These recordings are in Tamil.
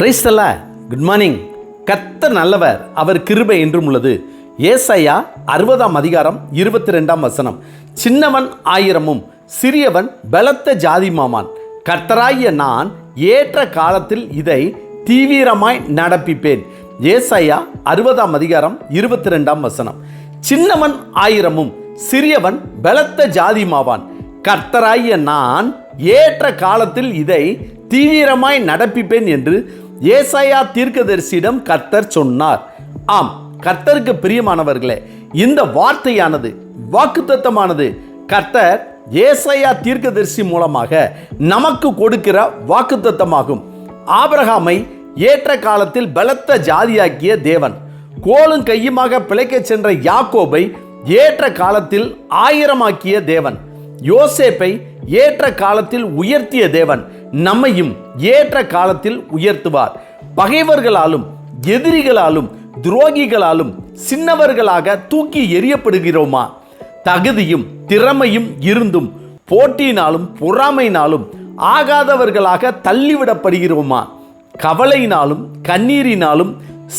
பிரைஸ்தல்லா குட் மார்னிங் கத்த நல்லவர் அவர் கிருபை என்றும் உள்ளது. ஏசையா அறுபதாம் அதிகாரம் இருபத்தி ரெண்டாம் வசனம். சின்னவன் ஆயிரமும் சிறியவன் பலத்த ஜாதி மாமான் கர்த்தராகிய நான் ஏற்ற காலத்தில் இதை தீவிரமாய் நடப்பிப்பேன். ஏசையா அறுபதாம் அதிகாரம் இருபத்தி ரெண்டாம் வசனம். சின்னவன் ஆயிரமும் சிறியவன் பலத்த ஜாதிமாவான். கர்த்தராகிய நான் ஏற்ற காலத்தில் இதை தீவிரமாய் நடப்பிப்பேன் என்று ஏசாயா தீர்க்கதரிசியிடம் கர்த்தர் சொன்னார். ஆம் கர்த்தருக்கு பிரியமானவர்களே இந்த வார்த்தையானது வாக்குத்தத்தமானது கர்த்தர் ஏசையா தீர்க்கதரிசி மூலமாக நமக்கு கொடுக்கிற வாக்குத்தத்தமாகும். ஆபிரகாமை ஏற்ற காலத்தில் பலத்த ஜாதியாக்கிய தேவன் கோலும் கையுமாக பிழைக்கச் சென்ற யாக்கோபை ஏற்ற காலத்தில் ஆயிரமாக்கிய தேவன் யோசேப்பை ஏற்ற காலத்தில் உயர்த்திய தேவன் நம்மையும் ஏற்ற காலத்தில் உயர்த்துவார். பகைவர்களாலும் எதிரிகளாலும் துரோகிகளாலும் சின்னவர்களாக தூக்கி எறியப்படுகிறோமா? தகுதியும் திறமையும் இருந்தும் போட்டியினாலும் பொறாமையினாலும் ஆகாதவர்களாக தள்ளிவிடப்படுகிறோமா? கவலையினாலும் கண்ணீரினாலும்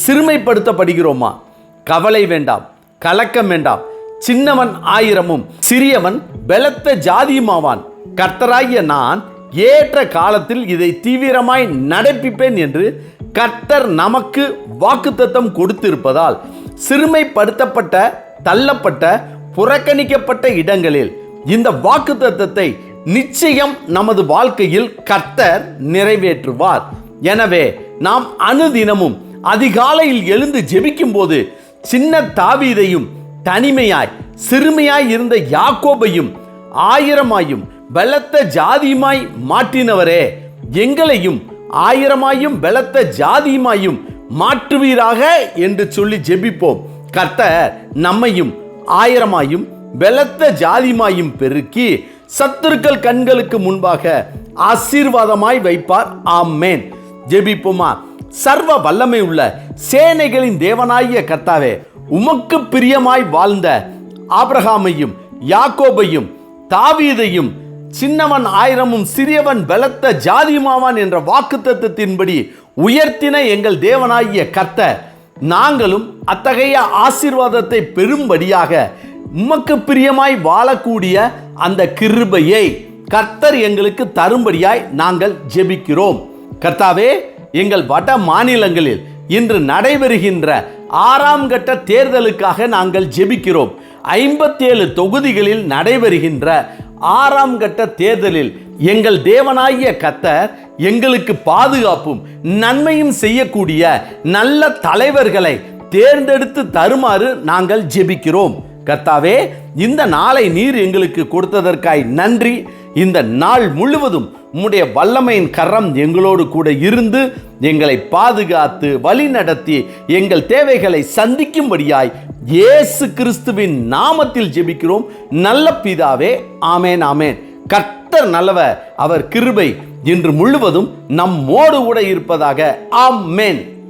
சிறுமைப்படுத்தப்படுகிறோமா? கவலை வேண்டாம் கலக்கம் வேண்டாம். சின்னவன் ஆயிரமும் சிறியவன் பலத்த ஜாதியுமாவான். கர்த்தராகிய நான் ஏற்ற காலத்தில் இதை தீவிரமாய் நடப்பிப்பேன் என்று கர்த்தர் நமக்கு வாக்குத்தத்தம் கொடுத்திருப்பதால் சிறுமைப்படுத்தப்பட்ட தள்ளப்பட்ட புறக்கணிக்கப்பட்ட இடங்களில் இந்த வாக்குத்தத்தத்தை நிச்சயம் நமது வாழ்க்கையில் கர்த்தர் நிறைவேற்றுவார். எனவே நாம் அனுதினமும் அதிகாலையில் எழுந்து ஜெபிக்கும் போது சின்ன தாவீதையும் தனிமையாய் சிறுமையாய் இருந்த யாக்கோபையும் ஆயிரமாயும் பலத்த ஜாதியுமாய் மாற்றினவரே எங்களையும் ஆயிரமாயும் பலத்த ஜாதியுமாயும் மாற்றுவீராக என்று சொல்லி ஜெபிப்போம். கர்த்தர் நம்மையும் ஆயிரமாயும் பலத்த ஜாதியுமாயும் பெருக்கி சத்துருக்கள் கண்களுக்கு முன்பாக ஆசீர்வாதமாய் வைப்பார். ஆமேன். ஜெபிப்போமா? சர்வ வல்லமை உள்ள சேனைகளின் தேவனாகிய கர்த்தாவே உமக்கு பிரியமாய் வாழ்ந்த ஆப்ரஹாமையும் யாக்கோபையும் தாவீதையும் சின்னவன் ஆயிரமும் சிறியவன் பலத்த ஜாதியுமாவான் என்ற வாக்குத்தத்தத்தின்படி உயர்த்தின எங்கள் தேவனாகிய கர்த்த நாங்களும் அத்தகைய ஆசீர்வாதத்தை பெறும்படியாக உமக்கு பிரியமாய் வாழக்கூடிய அந்த கிருபையை கர்த்தர் எங்களுக்கு தரும்படியாய் நாங்கள் ஜெபிக்கிறோம். கர்த்தாவே எங்கள் வட மாநிலங்களில் இன்று நடைபெறுகின்ற ஆறாம் கட்ட தேர்தலுக்காக நாங்கள் ஜெபிக்கிறோம். ஐம்பத்தேழு தொகுதிகளில் நடைபெறுகின்ற ஆறாம் கட்ட தேர்தலில் எங்கள் தேவனாகிய கத்தர் எங்களுக்கு பாதுகாப்பும் நன்மையும் செய்யக்கூடிய நல்ல தலைவர்களை தேர்ந்தெடுத்து தருமாறு நாங்கள் ஜெபிக்கிறோம். கர்த்தாவே இந்த நாளை நீர் எங்களுக்கு கொடுத்ததற்காய் நன்றி. இந்த நாள் முழுவதும் உம்முடைய வல்லமையின் கரம் எங்களோடு கூட இருந்து எங்களை பாதுகாத்து வழி நடத்தி எங்கள் தேவைகளை சந்திக்கும்படியாய் இயேசு கிறிஸ்துவின் நாமத்தில் ஜெபிக்கிறோம். நல்ல பிதாவே ஆமேன் ஆமேன். கர்த்தர் நல்லவர் அவர் கிருபை இன்று முழுவதும் நம்மோடு கூட இருப்பதாக ஆமேன்.